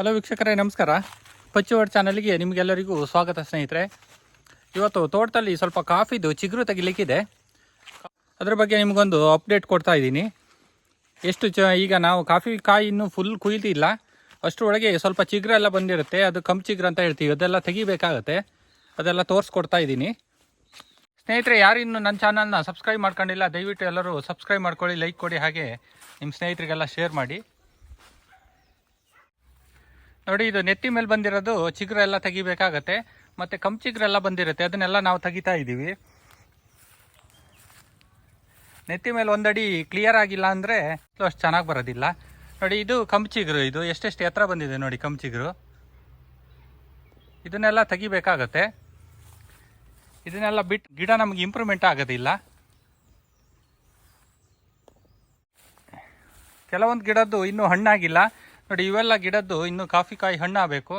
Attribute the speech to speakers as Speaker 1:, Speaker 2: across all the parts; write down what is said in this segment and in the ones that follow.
Speaker 1: Hello ವೀಕ್ಷಕರೇ, ನಮಸ್ಕಾರ. ಪಚ್ಚುವಡ್ ಚಾನಲ್ಗೆ ನಿಮಗೆಲ್ಲರಿಗೂ ಸ್ವಾಗತ ಸ್ನೇಹಿತರೆ. ಇವತ್ತು ತೋಟದಲ್ಲಿ ಸ್ವಲ್ಪ ಕಾಫಿದು ಚಿಗುರು ತೆಗಿಲಿಕ್ಕಿದೆ. ಅದ್ರ ಬಗ್ಗೆ ನಿಮಗೊಂದು ಅಪ್ಡೇಟ್ ಕೊಡ್ತಾ ಇದ್ದೀನಿ. ಎಷ್ಟು ಚ, ಈಗ ನಾವು ಕಾಫಿ ಕಾಯಿ ಇನ್ನೂ ಫುಲ್ ಕುಯ್ದಿಲ್ಲ. ಅಷ್ಟರೊಳಗೆ ಸ್ವಲ್ಪ ಚಿಗುರೆಲ್ಲ ಬಂದಿರುತ್ತೆ. ಅದು ಕಮ್ ಚಿಗ್ರ ಅಂತ ಹೇಳ್ತೀವಿ. ಅದೆಲ್ಲ ತೆಗಿಬೇಕಾಗತ್ತೆ. ಅದೆಲ್ಲ ತೋರಿಸ್ಕೊಡ್ತಾ ಇದ್ದೀನಿ. ಸ್ನೇಹಿತರೆ, ಯಾರು ಇನ್ನೂ ನನ್ನ ಚಾನಲ್ನ ಸಬ್ಸ್ಕ್ರೈಬ್ ಮಾಡ್ಕೊಂಡಿಲ್ಲ, ದಯವಿಟ್ಟು ಎಲ್ಲರೂ ಸಬ್ಸ್ಕ್ರೈಬ್ ಮಾಡ್ಕೊಳ್ಳಿ ಲೈಕ್ ಕೊಡಿ, ಹಾಗೆ ನಿಮ್ಮ ಸ್ನೇಹಿತರಿಗೆಲ್ಲ ಶೇರ್ ಮಾಡಿ. ನೋಡಿ, ಇದು ನೆತ್ತಿ ಮೇಲೆ ಬಂದಿರೋದು ಚಿಗುರೆಲ್ಲ ತೆಗಿಬೇಕಾಗತ್ತೆ. ಮತ್ತೆ ಕಮ್ ಚಿಗುರೆಲ್ಲ ಬಂದಿರುತ್ತೆ. ಅದನ್ನೆಲ್ಲ ನಾವು ತೆಗಿತಾ ಇದ್ದೀವಿ ನೆತ್ತಿ ಮೇಲೆ ಒಂದಡಿ ಕ್ಲಿಯರ್ ಆಗಿಲ್ಲ ಅಂದರೆ ಅಷ್ಟು ಚೆನ್ನಾಗಿ ಬರೋದಿಲ್ಲ. ನೋಡಿ, ಇದು ಕಂಪ್ ಚಿಗುರು ಇದು. ಎಷ್ಟೆಷ್ಟು ಎತ್ತರ ಬಂದಿದೆ ನೋಡಿ ಕಂಪ್ ಚಿಗುರು. ಇದನ್ನೆಲ್ಲ ತೆಗಿಬೇಕಾಗತ್ತೆ. ಇದನ್ನೆಲ್ಲ ಬಿಟ್ಟು ಗಿಡ ನಮಗೆ ಇಂಪ್ರೂವ್ಮೆಂಟ್ ಆಗೋದಿಲ್ಲ. ಕೆಲವೊಂದು ಗಿಡದ್ದು ಇನ್ನೂ ಹಣ್ಣಾಗಿಲ್ಲ. ನೋಡಿ, ಇವೆಲ್ಲ ಗಿಡದ್ದು ಇನ್ನು ಕಾಫಿ ಕಾಯಿ ಹಣ್ಣಾಗಬೇಕು.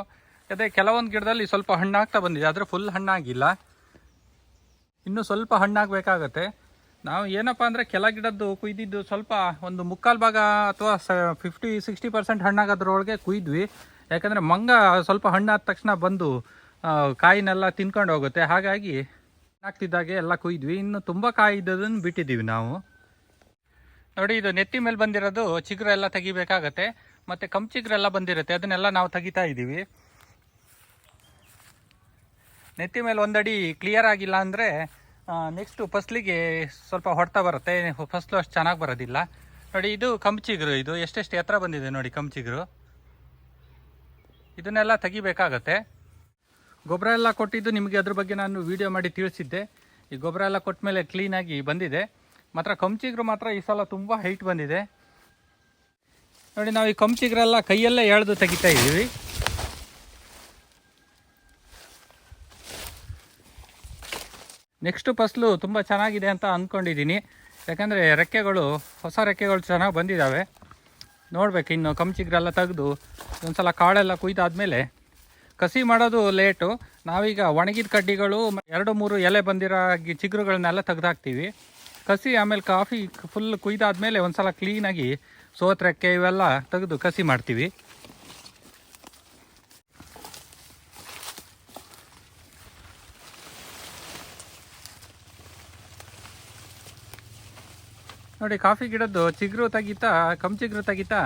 Speaker 1: ಅದೇ ಕೆಲವೊಂದು ಗಿಡದಲ್ಲಿ ಸ್ವಲ್ಪ ಹಣ್ಣಾಗ್ತಾ ಬಂದಿದೆ, ಆದರೆ ಫುಲ್ ಹಣ್ಣಾಗಿಲ್ಲ. ಇನ್ನೂ ಸ್ವಲ್ಪ ಹಣ್ಣಾಗಬೇಕಾಗತ್ತೆ. ನಾವು ಏನಪ್ಪ ಅಂದರೆ ಕೆಲ ಗಿಡದ್ದು ಕುಯ್ದಿದ್ದು ಸ್ವಲ್ಪ ಒಂದು ಮುಕ್ಕಾಲು ಭಾಗ ಅಥವಾ ಸ ಫಿಫ್ಟಿ ಸಿಕ್ಸ್ಟಿ ಪರ್ಸೆಂಟ್ ಹಣ್ಣಾಗೋದ್ರೊಳಗೆ ಕುಯ್ದ್ವಿ. ಯಾಕಂದರೆ ಮಂಗ ಸ್ವಲ್ಪ ಹಣ್ಣಾದ ತಕ್ಷಣ ಬಂದು ಕಾಯಿನೆಲ್ಲ ತಿನ್ಕೊಂಡು ಹೋಗುತ್ತೆ. ಹಾಗಾಗಿ ಆಗ್ತಿದ್ದಾಗೆ ಎಲ್ಲ ಕುಯ್ದ್ವಿ. ಇನ್ನು ತುಂಬ ಕಾಯಿ ಇದ್ದದನ್ನು ಬಿಟ್ಟಿದ್ದೀವಿ ನಾವು. ನೋಡಿ, ಇದು ನೆತ್ತಿ ಮೇಲೆ ಬಂದಿರೋದು ಚಿಗುರು ಎಲ್ಲ ತೆಗಿಬೇಕಾಗತ್ತೆ. ಮತ್ತೆ ಕಂಚಿಗ್ರೆಲ್ಲ ಚಿಗುರೆಲ್ಲ ಬಂದಿರುತ್ತೆ. ಅದನ್ನೆಲ್ಲ ನಾವು ತೆಗಿತಾ ಇದ್ದೀವಿ. ನೆತ್ತಿ ಮೇಲೆ ಒಂದಡಿ ಕ್ಲಿಯರ್ ಆಗಿಲ್ಲ ಅಂದರೆ ನೆಕ್ಸ್ಟು ಫಸ್ಲಿಗೆ ಸ್ವಲ್ಪ ಹೊಡ್ತಾ ಬರುತ್ತೆ. ಫಸ್ಲು ಅಷ್ಟು ಚೆನ್ನಾಗಿ ಬರೋದಿಲ್ಲ. ನೋಡಿ, ಇದು ಕಂಚಿಗ್ರು ಚಿಗುರು ಇದು. ಎಷ್ಟೆಷ್ಟು ಎತ್ತರ ಬಂದಿದೆ ನೋಡಿ ಕಂಚಿಗ್ರು. ಚಿಗುರು ಇದನ್ನೆಲ್ಲ ತೆಗಿಬೇಕಾಗತ್ತೆ. ಗೊಬ್ಬರ ಎಲ್ಲ ಕೊಟ್ಟಿದ್ದು ನಿಮಗೆ ಅದ್ರ ಬಗ್ಗೆ ನಾನು ವಿಡಿಯೋ ಮಾಡಿ ತಿಳಿಸಿದ್ದೆ. ಈ ಗೊಬ್ಬರ ಎಲ್ಲ ಕೊಟ್ಟ ಮೇಲೆ ಕ್ಲೀನಾಗಿ ಬಂದಿದೆ. ಮಾತ್ರ ಕಂಚಿಗ್ರು ಮಾತ್ರ ಈ ಸಲ ತುಂಬ ಹೈಟ್ ಬಂದಿದೆ. ನೋಡಿ, ನಾವು ಈ ಕಂಚಿಗರೆಲ್ಲ ಕೈಯಲ್ಲೇ ಎಳೆದು ತೆಗಿತಾ ಇದ್ದೀವಿ. ನೆಕ್ಸ್ಟು ಫಸ್ಲು ತುಂಬ ಚೆನ್ನಾಗಿದೆ ಅಂತ ಅಂದ್ಕೊಂಡಿದ್ದೀನಿ ಯಾಕಂದರೆ ರೆಕ್ಕೆಗಳು, ಹೊಸ ರೆಕ್ಕೆಗಳು ಚೆನ್ನಾಗಿ ಬಂದಿದ್ದಾವೆ ನೋಡ್ಬೇಕು, ಇನ್ನು ಕಂಚಿಗ್ರೆಲ್ಲ ತೆಗೆದು ಒಂದ್ಸಲ ಕಾಳೆಲ್ಲ ಕುಯ್ದಾದ್ಮೇಲೆ ಕಸಿ ಮಾಡೋದು ಲೇಟು. ನಾವೀಗ ಒಣಗಿದ ಕಡ್ಡಿಗಳು, ಎರಡು ಮೂರು ಎಲೆ ಬಂದಿರೋ ಚಿಗುರುಗಳನ್ನೆಲ್ಲ ತೆಗ್ದಾಕ್ತೀವಿ. ಕಸಿ ಆಮೇಲೆ ಕಾಫಿ ಫುಲ್ ಕುಯ್ದಾದ್ಮೇಲೆ ಒಂದ್ಸಲ ಕ್ಲೀನಾಗಿ ಸೋತ್ರಕ್ಕೆ ಇವೆಲ್ಲ ತೆಗೆದು ಕಸಿ ಮಾಡ್ತೀವಿ. ನೋಡಿ ಕಾಫಿ ಗಿಡದ್ದು ಚಿಗುರು ತೆಗಿತಾ, ಕಮ್ ಚಿಗುರು ತೆಗಿತಾ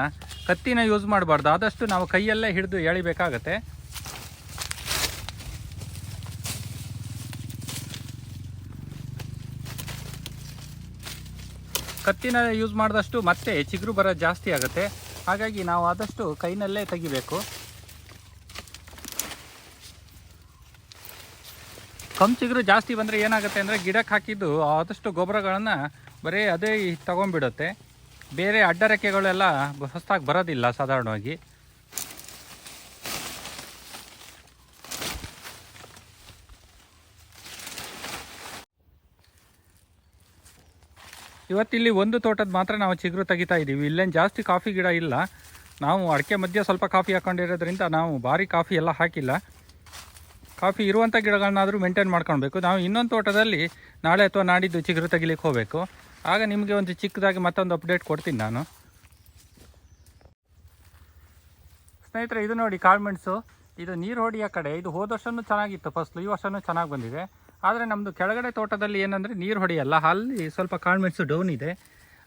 Speaker 1: ಕತ್ತಿನ ಯೂಸ್ ಮಾಡಬಾರ್ದು. ಆದಷ್ಟು ನಾವು ಕೈಯಲ್ಲೇ ಹಿಡಿದು ಎಳಿಬೇಕಾಗತ್ತೆ. ಕತ್ತಿನ ಯೂಸ್ ಮಾಡಿದಷ್ಟು ಮತ್ತೆ ಚಿಗುರು ಬರೋದು ಜಾಸ್ತಿ ಆಗುತ್ತೆ. ಹಾಗಾಗಿ ನಾವು ಆದಷ್ಟು ಕೈನಲ್ಲೇ ತೆಗಿಬೇಕು. ಕಮ್ ಚಿಗುರು ಜಾಸ್ತಿ ಬಂದರೆ ಏನಾಗುತ್ತೆ ಅಂದರೆ ಗಿಡಕ್ಕೆ ಹಾಕಿದ್ದು ಆದಷ್ಟು ಗೊಬ್ಬರಗಳನ್ನು ಬರೀ ಅದೇ ತಗೊಂಡ್ಬಿಡುತ್ತೆ. ಬೇರೆ ಅಡ್ಡರಕ್ಕೆಗಳೆಲ್ಲ ರೆಕ್ಕೆಗಳೆಲ್ಲ ಹೊಸದಾಗಿ ಬರೋದಿಲ್ಲ ಸಾಧಾರಣವಾಗಿ. ಇವತ್ತಿಲ್ಲಿ ಒಂದು ತೋಟದ ಮಾತ್ರ ನಾವು ಚಿಗುರು ತೆಗಿತಾ ಇದ್ದೀವಿ ಇಲ್ಲೇನು ಜಾಸ್ತಿ ಕಾಫಿ ಗಿಡ ಇಲ್ಲ. ನಾವು ಅಡಿಕೆ ಮಧ್ಯೆ ಸ್ವಲ್ಪ ಕಾಫಿ ಹಾಕೊಂಡಿರೋದ್ರಿಂದ ನಾವು ಭಾರಿ ಕಾಫಿ ಎಲ್ಲ ಹಾಕಿಲ್ಲ. ಕಾಫಿ ಇರುವಂಥ ಗಿಡಗಳನ್ನಾದರೂ ಮೇಂಟೈನ್ ಮಾಡ್ಕೊಳ್ಬೇಕು. ನಾವು ಇನ್ನೊಂದು ತೋಟದಲ್ಲಿ ನಾಳೆ ಅಥವಾ ನಾಡಿದ್ದು ಚಿಗುರು ತೆಗಿಲಿಕ್ಕೆ ಹೋಗಬೇಕು. ಆಗ ನಿಮಗೆ ಒಂದು ಚಿಕ್ಕದಾಗಿ ಮತ್ತೊಂದು ಅಪ್ಡೇಟ್ ಕೊಡ್ತೀನಿ ನಾನು. ಸ್ನೇಹಿತರೆ, ಇದು ನೋಡಿ ಕಾಳ್ಮೆಣಸು. ಇದು ನೀರು ಹೊಡಿಯೋ ಕಡೆ. ಇದು ಹೋದ ವರ್ಷವೂ ಚೆನ್ನಾಗಿತ್ತು. ಫಸ್ಟ್ ಈ ವರ್ಷವೂ ಚೆನ್ನಾಗಿ ಬಂದಿದೆ. ಆದರೆ ನಮ್ಮದು ಕೆಳಗಡೆ ತೋಟದಲ್ಲಿ ಏನಂದರೆ ನೀರು ಹೊಡೆಯಲ್ಲ ಅಲ್ಲಿ ಸ್ವಲ್ಪ ಕಾಳುಮೆಣಸು ಡೌನ್ ಇದೆ.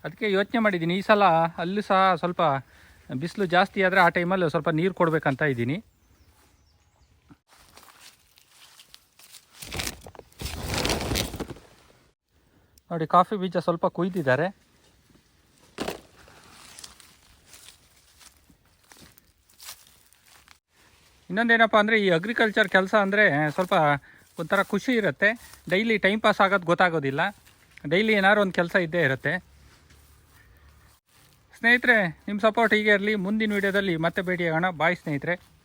Speaker 1: ಅದಕ್ಕೆ ಯೋಚನೆ ಮಾಡಿದ್ದೀನಿ, ಈ ಸಲ ಅಲ್ಲೂ ಸಹ ಸ್ವಲ್ಪ ಬಿಸಿಲು ಜಾಸ್ತಿ ಆದರೆ ಆ ಟೈಮಲ್ಲಿ ಸ್ವಲ್ಪ ನೀರು ಕೊಡಬೇಕಂತ ಇದ್ದೀನಿ. ನೋಡಿ, ಕಾಫಿ ಬೀಜ ಸ್ವಲ್ಪ ಕುಯ್ದಿದ್ದಾರೆ. ಇನ್ನೊಂದೇನಪ್ಪ ಅಂದರೆ ಈ ಅಗ್ರಿಕಲ್ಚರ್ ಕೆಲಸ ಅಂದರೆ ಸ್ವಲ್ಪ ಒಂಥರ ಖುಷಿ ಇರುತ್ತೆ. ಡೈಲಿ ಟೈಮ್ ಪಾಸ್ ಆಗೋದು ಗೊತ್ತಾಗೋದಿಲ್ಲ. ಡೈಲಿ ಏನಾದ್ರು ಒಂದು ಕೆಲಸ ಇದ್ದೇ ಇರುತ್ತೆ. ಸ್ನೇಹಿತರೆ ನಿಮ್ಮ ಸಪೋರ್ಟ್ ಹೀಗೆ ಇರಲಿ. ಮುಂದಿನ ವೀಡಿಯೋದಲ್ಲಿ ಮತ್ತೆ ಭೇಟಿಯಾಗೋಣ. ಬಾಯ್ ಸ್ನೇಹಿತರೆ.